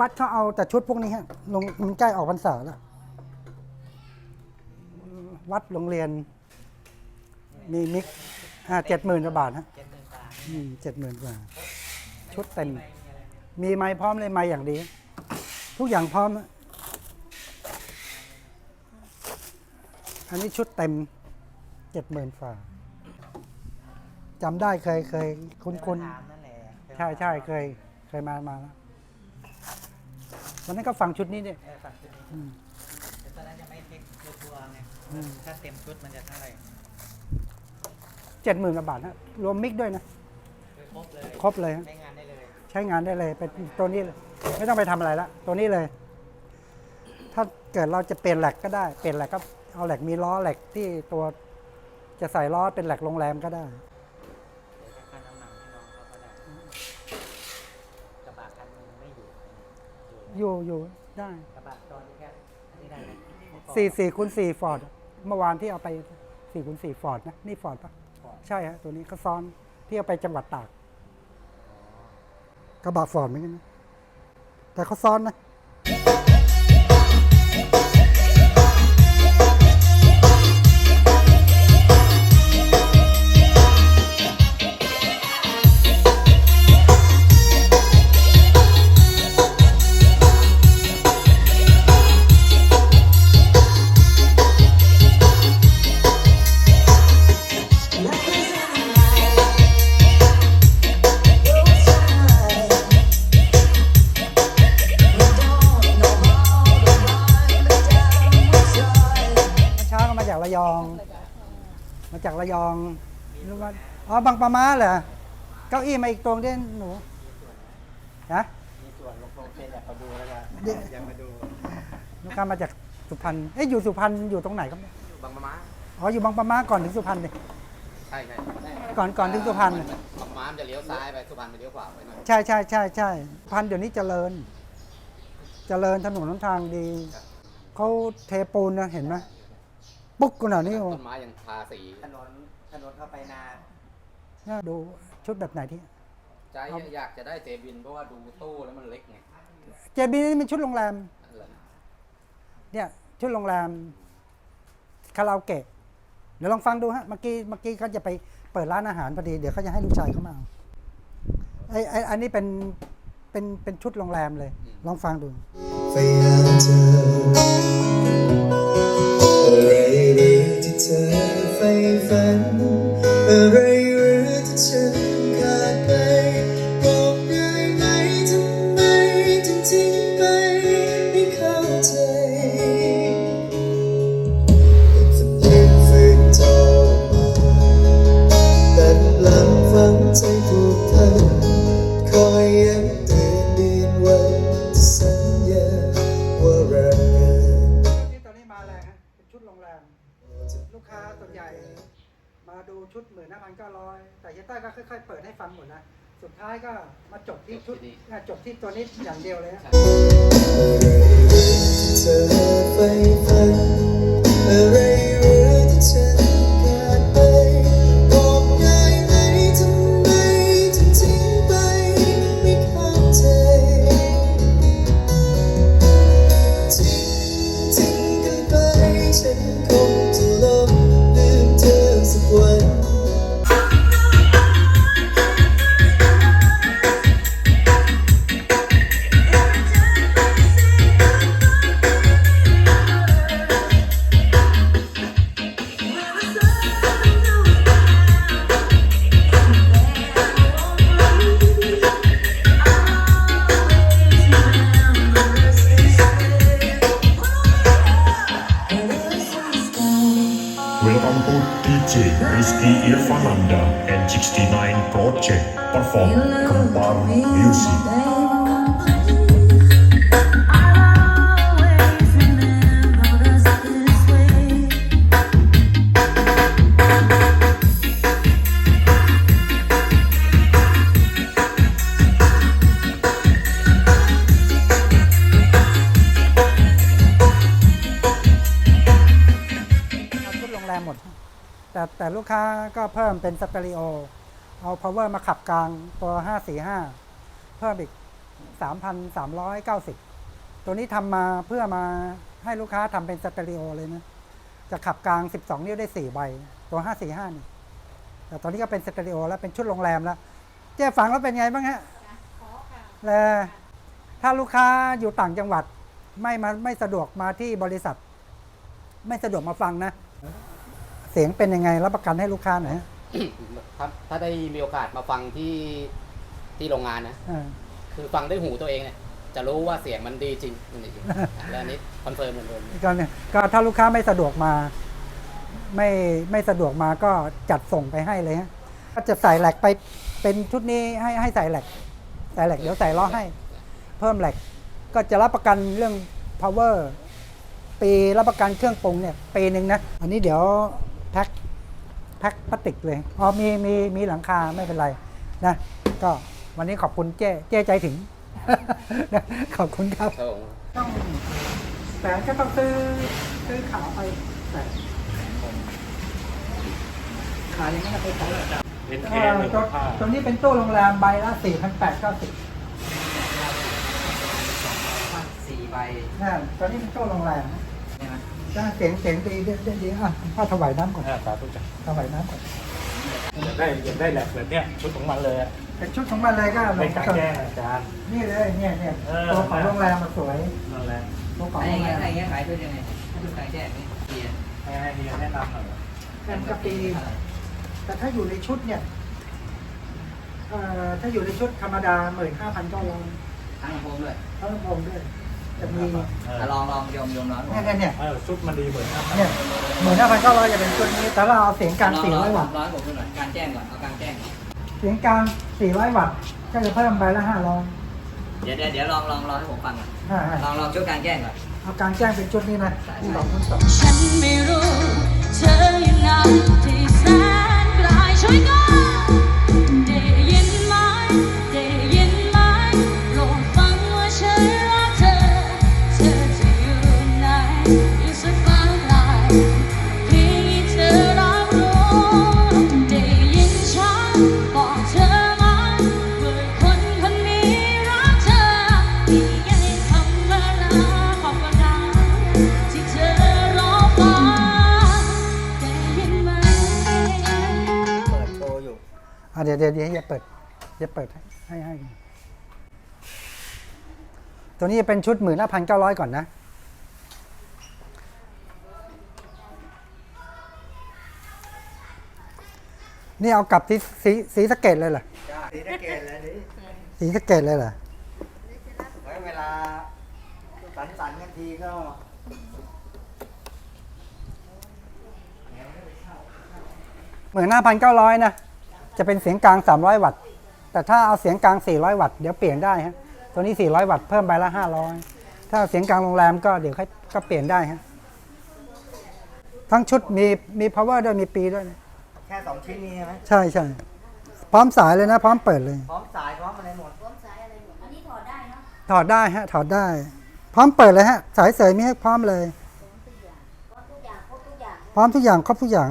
วัดเขาเอาแต่ชุดพวกนี้ฮะลงมันใกล้ออกพรรษาแล้ว วัดโรงเรียน มีมิกอ่าเจ็ดหมื่นกว่าบาทฮะเจ็ดหมื่นบาทอืมเจ็ดหมื่นกว่า ชุดเต็ม มีไม้พร้อมเลยไม้อย่างดี ทุกอย่างพร้อมอะอันนี้ชุดเต็มเจ็ดหมื่นฝ่าจำได้เคยเคยคุ้นคุ้นถามนั่นแหละๆใช่ใช่เคย เคยมามาแล้ว วันนั้นก็ฟังชุดนี้เนี่ยเออฝากชุดนี้อืมแต่ตอนนั้นยังไม่เทคทัวร์ไงอืมถ้าเต็มชุดมันจะเท่าไหร่เจ็ดหมื่นกว่าบาทนะรวมมิกด้วยนะ คือครบเลยครบเลยฮะ ใช้งานได้เลย ใช้งานได้เลยเป็นตัวนี้เลยไม่ต้องไปทำอะไรละตัวนี้เลย ถ้าเกิดเราจะเปลี่ยนแหลกก็ได้ เปลี่ยนแหลกก็เอาแหลกมีล้อแหลกที่ตัว จะใส่ล้อเป็นแหลกโรงแรมก็ได้ อยู่อยู่อยู่ได้กระบะตอนนี้แค่อันนี้ได้ไหมสี่สี่คูณสี่ฟอร์ดเมื่อวานที่เอาไปสี่คูณสี่ฟอร์ดนะนี่ฟอร์ดปะใช่ฮะตัวนี้เขาซ้อนที่เอาไปจังหวัดตากกระบะฟอร์ดเหมือนกันนะแต่เขาซ้อนนะ มาจากระยองรู้ว่าอ๋อบางปะมาเหรอเก้าอี้มาอีกตรงเด่นหนูนะมีส่วนลงโปรเฟสอยากมาดูแล้วกันเดี๋ยวอยากมาดูลูกค้ามาจากสุพรรณเอ๊ะอยู่สุพรรณอยู่ตรงไหนครับเนี่ยบางมะม้าอ๋ออยู่บางปะมาก่อนถึงสุพรรณเลยใช่ใช่ก่อนก่อนถึงสุพรรณเลยบางม้ามันจะเลี้ยวซ้ายไปสุพรรณไปเลี้ยวขวาไปหน่อยใช่ใช่ใช่ใช่สุพรรณเดี๋ยวนี้เจริญ เจริญถนนหนทางดีเขาเทปูนนะเห็นไหม ปุ๊กขนาดนี้โอ้ต้นไม้ยังทาสี ถนนถนนเข้าไปนาน่าดูชุดแบบไหนที่ ใจอยากจะได้เจบินเพราะว่าดูตู้แล้วมันเล็กไงเจบีนี่เป็นชุดโรงแรม นั่นแหละเนี่ยชุดโรงแรมคาราโอเกะเดี๋ยวลองฟังดูฮะเมื่อกี้เมื่อกี้เขาจะไปเปิดร้านอาหารพอดีเดี๋ยวเขาจะให้ลูกชายเขามาเอาไอ้ไอ้อันนี้เป็นเป็นเป็นชุดโรงแรมเลย ลองฟังดูพยายามเธอ ค่อยๆเปิดให้ฟังหมดนะ สุดท้ายก็มาจบที่ชุดอะจบที่ตัวนี้อย่างเดียวเลยฮะเธอใฝ่ฝันอะไร DJ Rizky Irfananda and 69 Project perform Kempar Music. เอาชุดโรง แรมหมดแต่แต่ลูกค้าก็เพิ่มเป็นสเตอริโอ เอา power มาขับกลางตัว 545 เพิ่มอีก 3,390 ตัวนี้ทำมาเพื่อมาให้ลูกค้าทำเป็นสเตอริโอเลยนะ จะขับกลาง 12 นิ้วได้ 4 ใบ ตัว 545 นี่ แต่ตอนนี้ก็เป็นสเตอริโอแล้วเป็นชุดโรงแรมแล้ว เจ๊ฟังแล้วเป็นไงบ้างฮะแล้วถ้าลูกค้าอยู่ต่างจังหวัด ไม่มาไม่สะดวกมาที่บริษัท ไม่สะดวกมาฟังนะ เสียงเป็นยังไงรับประกันให้ลูกค้าหน่อยฮะถ้าถ้าได้มีโอกาสมาฟังที่ที่โรงงานนะ อ่า คือฟังด้วยหูตัวเองเนี่ย จะรู้ว่าเสียงมันดีจริงมันดีจริงแล้วอันนี้คอนเฟิร์มเหมือนเดิม ก็เนี่ยก็ถ้าลูกค้าไม่สะดวกมา ไม่ไม่สะดวกมาก็จัดส่งไปให้เลยฮะก็จะใส่แหลกไปเป็นชุดนี้ให้ให้ใส่แหลกใส่แหลกเดี๋ยวใส่ล้อให้ เพิ่มแหลกก็จะรับประกันเรื่อง power ปีรับประกันเครื่องปรุงเนี่ยปีหนึ่งนะ อันนี้เดี๋ยว แพ็คแพ็คพลาสติกเลยอ๋อมีมีมีหลังคาไม่เป็นไรนะก็วันนี้ขอบคุณเจ้เจ้ใจถึงนะขอบคุณครับครับผมต้องแต่ก็ต้องซื้อซื้อขาไปแต่ขายอย่างนั้นนะไปขายเป็นเคเอ่อหนึ่งตัวผ้าตัวนี้เป็นตู้โรงแรมใบละสี่พันแปดเก้าสิบสี่ใบ นะตัวนี้เป็นตู้โรงแรม ใช่ไหมจ้าเสียงเสียงดีดีดีดีอะพ่อถวายน้ำก่อนอ่าสาธุจ้ะถวายน้ำก่อนอยากได้อยากได้แหลกแบบเนี้ยชุดของมันเลยอะเป็นชุดของมันเลยก็ลไม่งกลารก่อนแจ้งอาจารย์ นี่เลยเนี่ยเนี่ยเออ ตัวของโรงแรมมาสวยนั่นแหละตัวของไอ้โรงแรเงี้ยมไอ้เงี้ยขายด้วยยังไงถ้าดูกลางแจ้งนี่เกียร์ให้ให้เฮียแนะนำหน่อยกันกะปีแต่ถ้าอยู่ในชุดเนี่ยเอ่อถ้าอยู่ในชุดธรรมดาหมื่นห้าพันก็ลงทั้งลำโพงด้วยทั้งลำโพงด้วย จะมีเออะอลองลองยมยมร้อนเนี่ยเนี่ยเนี่ยเออชุดมันดีเหมือนกันเนี่ยหมื่นห้าพันเก้าร้อยจะเป็นชุดนี้แต่เราเอาเสียงกลางลองสี่ร้อร้อยยวัตต์ร้อนผมดูหน่อยกลางแจ้งก่อนเอากลางแจ้งก่อนเสียงกลางสี่ร้อยวัตต์ก็จะเพิ่มไปละห้าร้อยเดี๋ยวเดี๋ยวเดี๋ยวลองลองลองให้ผมฟังก่อนห้าลองลองชุดกลางแจ้งก่อนเอากลางแจ้งเป็นชุดนี้นะที่สองชุดสอง ฉันไม่รู้ เธออยู่ไหนที่แสน บอกเธอไหมว่าคนคนนี้รักเธอที่ยังทำเวลาของเวลาที่เธอรอฟังได้ยินไหม เปิดโชว์อยู่ อะเดี๋ยวเดี๋ยวเดี๋ยวอย่าเปิดอย่าเปิดให้ให้ให้ ตัวนี้จะเป็นชุดหมื่นห้าพันเก้าร้อยก่อนนะ นี่เอากลับที่สีสีสะเกตเลยเหรอจ้าสีตะเกตเลยนี่สีสะเกตเลยเหรอไว้เวลาสันสันกันทีก็หมื่นห้าพันเก้าร้อยนะ จะเป็นเสียงกลางสามร้อยวัตต์ แต่ถ้าเอาเสียงกลางสี่ร้อยวัตต์ เดี๋ยวเปลี่ยนได้ฮะ ตัวนี้สี่ร้อยวัตต์ เพิ่มไปละห้าร้อยถ้าเอาเสียงกลางโรงแรมก็เดี๋ยวค่อยก็เปลี่ยนได้ฮะ ทั้งชุดมีมี power ด้วย มีปีด้วยนะ แค่สองชิ้นนี้ใช่ไหมใช่ใช่พร้อมสายเลยนะ พร้อมเปิดเลย พร้อมสายพร้อมอะไรหมดพร้อมสายอะไรหมดอันนี้ถอดได้เนาะถอดได้ฮะ ถอดได้ พร้อมเปิดเลยฮะ สายเสยมีให้พร้อมเลย พร้อมทุกอย่างครบทุกอย่างพร้อมทุกอย่างครบทุกอย่าง